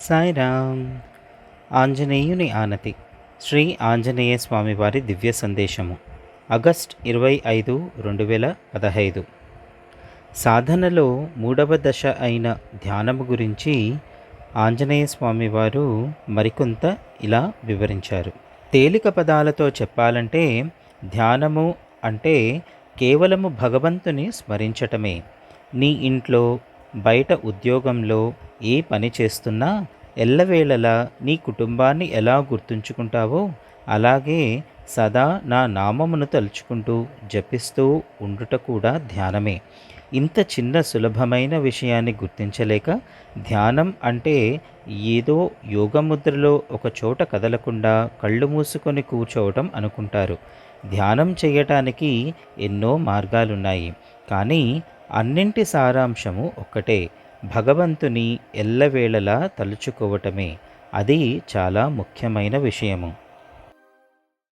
సాయిరామ్. ఆంజనేయుని ఆనతి. శ్రీ ఆంజనేయ స్వామివారి దివ్య సందేశము. ఆగస్ట్ ఇరవై ఐదు రెండు వేల పదహైదు. సాధనలో మూడవ దశ అయిన ధ్యానము గురించి ఆంజనేయ స్వామివారు మరికొంత ఇలా వివరించారు. తేలిక పదాలతో చెప్పాలంటే ధ్యానము అంటే కేవలము భగవంతుని స్మరించటమే. నీ ఇంట్లో బయట ఉద్యోగంలో ఏ పని చేస్తున్నా ఎల్లవేళలా నీ కుటుంబాన్ని ఎలా గుర్తుంచుకుంటావో అలాగే సదా నా నామమును తలుచుకుంటూ జపిస్తూ ఉండుట కూడా ధ్యానమే. ఇంత చిన్న సులభమైన విషయాన్ని గుర్తించలేక ధ్యానం అంటే ఏదో యోగముద్రలో ఒక చోట కదలకుండా కళ్ళు మూసుకొని కూర్చోవటం అనుకుంటారు. ధ్యానం చేయటానికి ఎన్నో మార్గాలున్నాయి. కానీ అన్నింటి సారాంశము ఒక్కటే. భగవంతుని ఎల్లవేళలా తలుచుకోవటమే. అది చాలా ముఖ్యమైన విషయము.